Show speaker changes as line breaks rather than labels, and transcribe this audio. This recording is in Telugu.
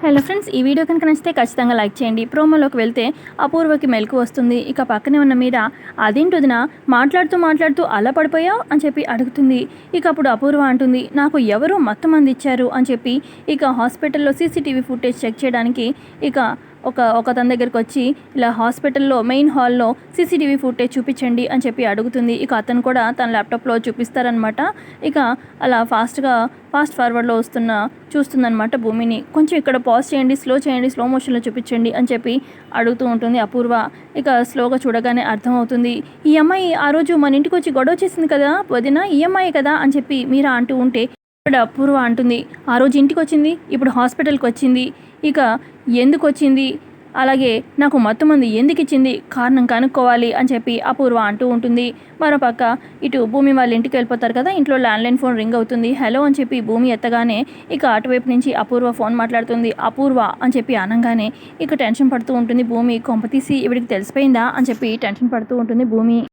హలో ఫ్రెండ్స్ ఈ వీడియో కనుక నచ్చితే ఖచ్చితంగా లైక్ చేయండి. ప్రోమోలోకి వెళ్తే అపూర్వకి మెలకు వస్తుంది. ఇక పక్కనే ఉన్న మీద అదేంటొదిన మాట్లాడుతూ మాట్లాడుతూ అలా పడిపోయావు? అని చెప్పి అడుగుతుంది. ఇక అప్పుడు అపూర్వ అంటుంది నాకు ఎవరు మొత్తం మంది ఇచ్చారు? అని చెప్పి ఇక హాస్పిటల్లో సీసీటీవీ ఫుటేజ్ చెక్ చేయడానికి ఇక ఒక ఒక తన దగ్గరికి వచ్చి ఇలా హాస్పిటల్లో మెయిన్ హాల్లో సీసీటీవీ ఫుటేజ్ చూపించండి అని చెప్పి అడుగుతుంది. ఇక అతను కూడా తన ల్యాప్టాప్లో చూపిస్తారనమాట. ఇక అలా ఫాస్ట్గా ఫాస్ట్ ఫార్వర్డ్లో వస్తున్న చూస్తుందనమాట భూమిని. కొంచెం ఇక్కడ పాజ్ చేయండి స్లో చేయండి స్లో మోషన్లో చూపించండి అని చెప్పి అడుగుతూ ఉంటుంది అపూర్వ. ఇక స్లోగా చూడగానే అర్థమవుతుంది. ఈ అమ్మాయి ఆ రోజు మన ఇంటికి వచ్చి గొడవ చేసింది కదా వదిన ఈ అమ్మాయి కదా అని చెప్పి మీరా అంటూ ఉంటే ఇప్పుడు అపూర్వ అంటుంది. ఆ రోజు ఇంటికి వచ్చింది ఇప్పుడు హాస్పిటల్కి వచ్చింది. ఇక ఎందుకు వచ్చింది అలాగే నాకు మొత్తం మంది ఎందుకు ఇచ్చింది కారణం కనుక్కోవాలి అని చెప్పి అపూర్వ అంటూ ఉంటుంది. మరోపక్క ఇటు భూమి వాళ్ళ ఇంటికి వెళ్ళిపోతారు కదా ఇంట్లో ల్యాండ్లైన్ ఫోన్ రింగ్ అవుతుంది. హలో అని చెప్పి భూమి ఎత్తగానే ఇక అటువైపు నుంచి అపూర్వ ఫోన్ మాట్లాడుతుంది. అపూర్వ అని చెప్పి అనగానే ఇక టెన్షన్ పడుతూ ఉంటుంది భూమి. కొంపతీసి ఇవిడికి తెలిసిపోయిందా? అని చెప్పి టెన్షన్ పడుతూ ఉంటుంది భూమి.